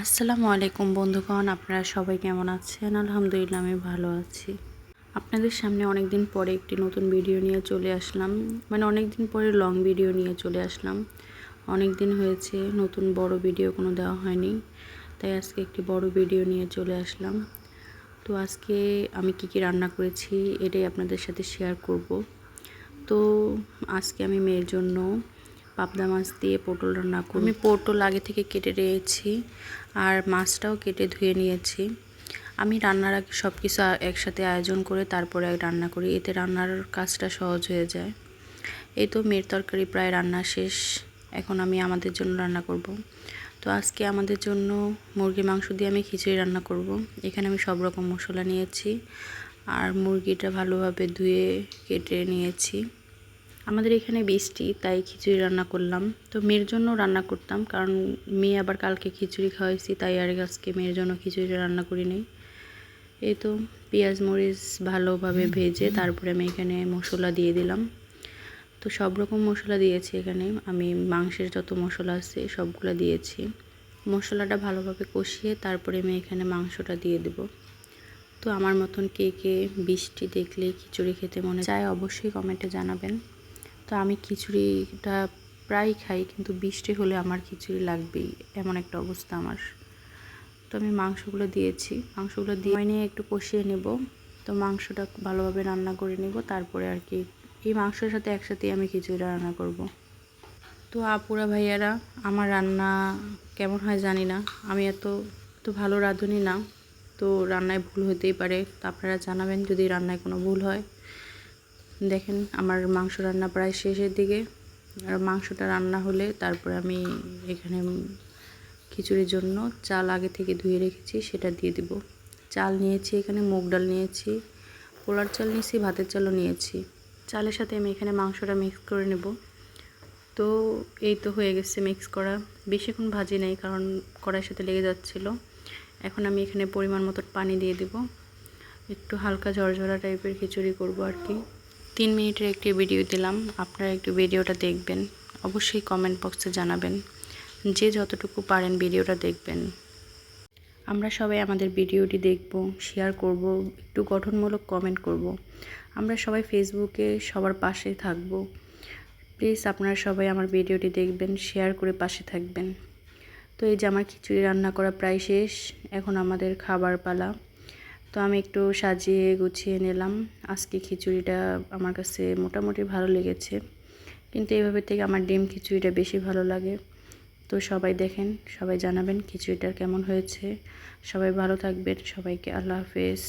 আসসালামু আলাইকুম বন্ধুগণ, আপনারা সবাই কেমন আছেন? আলহামদুলিল্লাহ, আমি ভালো আছি। আপনাদের সামনে অনেক দিন পরে একটি নতুন ভিডিও নিয়ে চলে আসলাম। মানে অনেক দিন পরে লং ভিডিও নিয়ে চলে আসলাম। অনেক দিন হয়েছে, নতুন বড় ভিডিও কোনো দেওয়া হয়নি। তাই আজকে একটি বড় ভিডিও নিয়ে চলে আসলাম। তো আজকে আমি কি কি রান্না করেছি, এটাই আপনাদের সাথে শেয়ার করব। তো আজকে আমি মেয়ের জন্য পাবদা মাছ দিয়ে পটল রান্না করি। আমি পটল আগে থেকে কেটে রেখেছি আর মাছটাও কেটে ধুয়ে নিয়েছি। আমি রান্নার আগে সব কিছু একসাথে আয়োজন করে তারপরে রান্না করি। এতে রান্নার কাজটা সহজ হয়ে যায়। এই তো মেয়ের তরকারি প্রায় রান্না শেষ। এখন আমি আমাদের জন্য রান্না করব। তো আজকে আমাদের জন্য মুরগি মাংস দিয়ে আমি খিচুড়ি রান্না করব। এখানে আমি সব রকম মশলা নিয়েছি। আর মুরগিটা ভালোভাবে ধুয়ে কেটে নিয়েছি। আমাদের এখানে বৃষ্টি, তাই খিচুড়ি রান্না করলাম। তো মেয়ের জন্য রান্না করতাম, কারণ মেয়ে আবার কালকে খিচুড়ি খাওয়াইছি, তাই আর আজকে মেয়ের জন্য খিচুড়ি রান্না করি নেই। এই তো পেঁয়াজ, মরিচ ভালোভাবে ভেজে তারপরে আমি এখানে মশলা দিয়ে দিলাম। তো সব রকম মশলা দিয়েছি এখানে, আমি মাংসের যত মশলা আছে সবগুলো দিয়েছি। মশলাটা ভালোভাবে কষিয়ে তারপরে আমি এখানে মাংসটা দিয়ে দেব। তো আমার মতন কে কে বৃষ্টি দেখলে খিচুড়ি খেতে মনে চায় অবশ্যই কমেন্টে জানাবেন। আমি খিচুড়িটা প্রায় খাই, কিন্তু বৃষ্টি হলে আমার খিচুড়ি লাগবেই, এমন একটা অবস্থা আমার। তো আমি মাংসগুলো দিয়েছি। মাংসগুলো দিয়ে নিয়ে একটু কষিয়ে নেব। তো মাংসটা ভালোভাবে রান্না করে নেব, তারপরে আর কি এই মাংসের সাথে একসাথেই আমি খিচুড়িটা রান্না করব। তো আপুরা, ভাইয়ারা, আমার রান্না কেমন হয় জানি না। আমি এত, তো ভালো রাঁধুনি না। তো রান্নায় ভুল হতেই পারে। তো আপনারা জানাবেন যদি রান্নায় কোনো ভুল হয়। দেখেন আমার মাংস রান্না প্রায় শেষের দিকে। আর মাংসটা রান্না হলে তারপরে আমি এখানে খিচুড়ির জন্য চাল আগে থেকে ধুয়ে রেখেছি, সেটা দিয়ে দিব। চাল নিয়েছি, এখানে মুগ ডাল নিয়েছি পোলার চাল নিয়েছি, ভাতের চালও নিয়েছি। চালের সাথে আমি এখানে মাংসটা মিক্স করে নেব। তো এই তো হয়ে গেছে মিক্স করা। বেশিক্ষণ ভাজি নেই, কারণ কড়াইয়ের সাথে লেগে যাচ্ছিল। এখন আমি এখানে পরিমাণ মতো পানি দিয়ে দেব। একটু হালকা ঝরঝরা টাইপের খিচুড়ি করব আর কি। তিন মিনিটের একটি ভিডিও দিলাম। আপনারা একটু ভিডিওটা দেখবেন। অবশ্যই কমেন্ট বক্সে জানাবেন যে যতটুকু পারেন ভিডিওটা দেখবেন। আমরা সবাই আমাদের ভিডিওটি দেখব শেয়ার করব, একটু গঠনমূলক কমেন্ট করব। আমরা সবাই ফেসবুকে সবার পাশে থাকব। প্লিজ আপনারা সবাই আমার ভিডিওটি দেখবেন শেয়ার করে পাশে থাকবেন। তো এই যে আমার খিচুড়ি রান্না করা প্রায় শেষ। এখন আমাদের খাবার পালা। তো আমি একটু সাজিয়ে গুছিয়ে নিলাম। আজকে খিচুড়িটা আমার কাছে মোটামুটি ভালো লেগেছে। কিন্তু এইভাবে থেকে আমার ডিম খিচুড়িটা বেশি ভালো লাগে। তো সবাই দেখেন, সবাই জানাবেন খিচুড়িটা কেমন হয়েছে। সবাই ভালো থাকবেন। সবাইকে আল্লাহ হাফেজ।